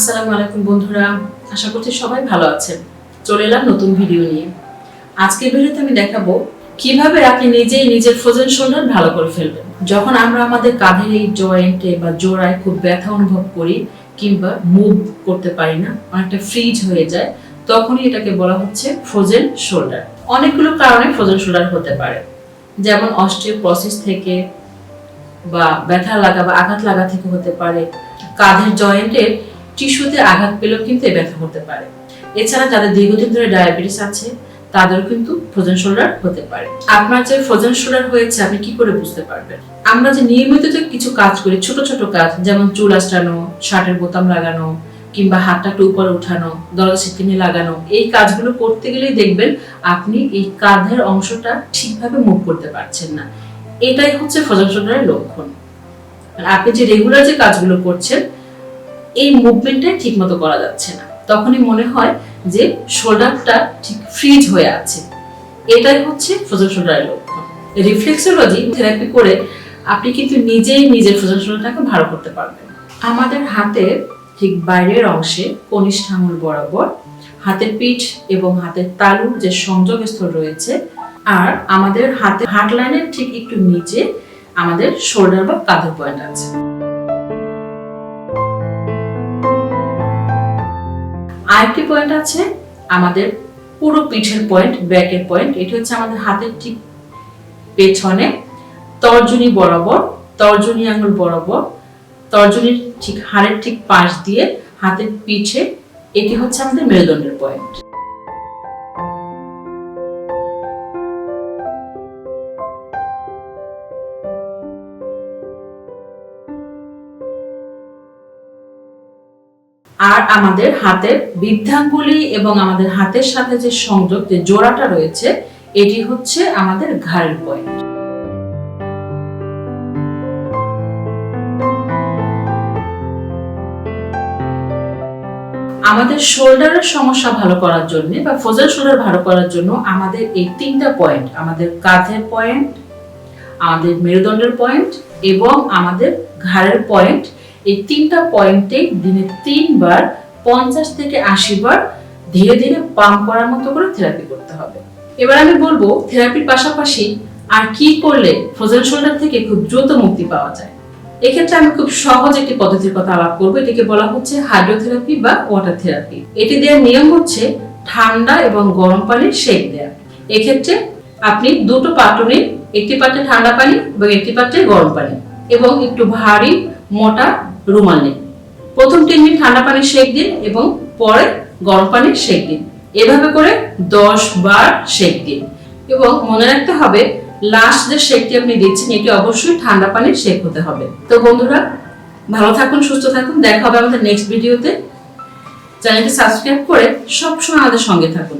আসসালামু আলাইকুম বন্ধুরা, আশা করছি সবাই ভালো আছেন। চলে এলাম নতুন ভিডিও নিয়ে। আজকের ভিডিওতে আমি দেখাবো কীভাবে আপনি নিজেই নিজের ফ্রোজেন শোল্ডার ভালো করে ফেলবেন। যখন আমরা আমাদের কাঁধের এই জয়েন্টে বা জোড়ায় খুব ব্যথা অনুভব করি কিংবা মুভ করতে পারি না, অনেকটা ফ্রিজ হয়ে যায়, তখনই এটাকে বলা হচ্ছে ফ্রোজেন শোল্ডার অনেকগুলো কারণে ফ্রোজেন শোল্ডার হতে পারে। যেমন অস্টিওপ্রসিস থেকে বা ব্যথা লাগা বা আঘাত লাগা থেকে হতে পারে। কাঁধের জয়েন্টের টিস্যুতে আঘাত পেলেও কিন্তু এই ব্যথা হতে পারে। এছাড়া যাদের দীর্ঘদিন ধরে ডায়াবেটিস আছে, তাদেরও কিন্তু ফ্রোজেন শোল্ডার হতে পারে। আপনার যে ফ্রোজেন শোল্ডার হয়েছে, আপনি কি করে বুঝতে পারবেন? আমরা যে নিয়মিত যে কিছু কাজ করি, ছোট ছোট কাজ, যেমন চুল আঁচড়ানো, শার্টের বোতাম লাগানো, কিংবা হাতটা একটু উপরে উঠানো, দরজা সিকিনি লাগানো, এই কাজগুলো করতে গেলেই দেখবেন আপনি এই কাঁধের অংশটা ঠিকভাবে মুভ করতে পারছেন না। এটাই হচ্ছে ফ্রোজেন শোল্ডারের লক্ষণ। আপনি যে রেগুলার যে কাজগুলো করছেন এই মুভমেন্টটাই ঠিক মতো করা যাচ্ছে না। তখনই মনে হয় যে শোল্ডারটা ঠিক ফ্রিজ হয়ে আছে। এটাই হচ্ছে ফ্রোজেন শোল্ডারের লক্ষণ। রিফ্লেক্সোলজি থেরাপি করে আপনি কিন্তু নিজেই নিজের ফ্রোজেন শোল্ডারটাকে ভালো করতে পারবেন। আমাদের হাতের ঠিক বাইরের অংশে কনিষ্ঠ আঙুল বরাবর হাতের পিঠ এবং হাতের তালুর যে সংযোগ স্থল রয়েছে আর আমাদের হাতে হার্ট লাইনের ঠিক একটু নিচে আমাদের শোল্ডার বা কাঁধের পয়েন্ট আছে। আরেকটি পয়েন্ট আছে, আমাদের পুরো পিঠের পয়েন্ট ব্যাকের পয়েন্ট এটি হচ্ছে আমাদের হাতের ঠিক পেছনে তর্জনী বরাবর, তর্জনী আঙুল বরাবর, তর্জনীর ঠিক হাড়ের ঠিক পাশ দিয়ে হাতের পিঠে, এটি হচ্ছে আমাদের মেরুদণ্ডের পয়েন্ট আর আমাদের হাতের বৃদ্ধাঙ্গুলি এবং আমাদের হাতের সাথে যে সংযোগ, যে জোড়াটা রয়েছে, এটি হচ্ছে আমাদের ঘাড়ের পয়েন্ট। আমাদের শোল্ডারের সমস্যা ভালো করার জন্য বা ফোজার শোল্ডার ভালো করার জন্য আমাদের এই তিনটা পয়েন্ট, আমাদের কাঁধের পয়েন্ট, আমাদের মেরুদণ্ডের পয়েন্ট এবং আমাদের ঘাড়ের পয়েন্ট এই তিনটা পয়েন্টে দিনে তিনবার পঞ্চাশ থেকে আশি বার ধীরে ধীরে পাম্প করার মতো করে থেরাপি করতে হবে। এবার আমি বলব থেরাপির পাশাপাশি আর কি করলে ফ্রোজেন শোল্ডার থেকে খুব দ্রুত মুক্তি পাওয়া যায়? এক্ষেত্রে আমি খুব সহজ একটি পদ্ধতির কথা আলাপ করব। এটিকে বলা হচ্ছে হাইড্রোথেরাপি বা ওয়াটার থেরাপি এটি দেওয়ার নিয়ম হচ্ছে ঠান্ডা এবং গরম পানির শেক দেওয়া এক্ষেত্রে আপনি দুটো পাত্র নিন, একটি পাত্রে ঠান্ডা পানি এবং একটি পাত্রে গরম পানি এবং একটু ভারী, মোটা রুমাল প্রথম তিন মিনিট ঠান্ডা পানি শেক দিন এবং পরে গরম পানি শেক দিন। এভাবে করে দশ বার শেক দিন। এবং মনে রাখতে হবে লাস্ট যে শেকটি আপনি দিচ্ছেন, এটি অবশ্যই ঠান্ডা পানির শেক হতে হবে। তো বন্ধুরা, ভালো থাকুন, সুস্থ থাকুন। দেখা হবে আমাদের নেক্সট ভিডিওতে চ্যানেলটি সাবস্ক্রাইব করে সবসময় আমাদের সঙ্গে থাকুন।